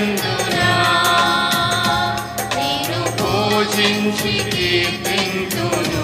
పూజించురా పూజించి కీర్తించును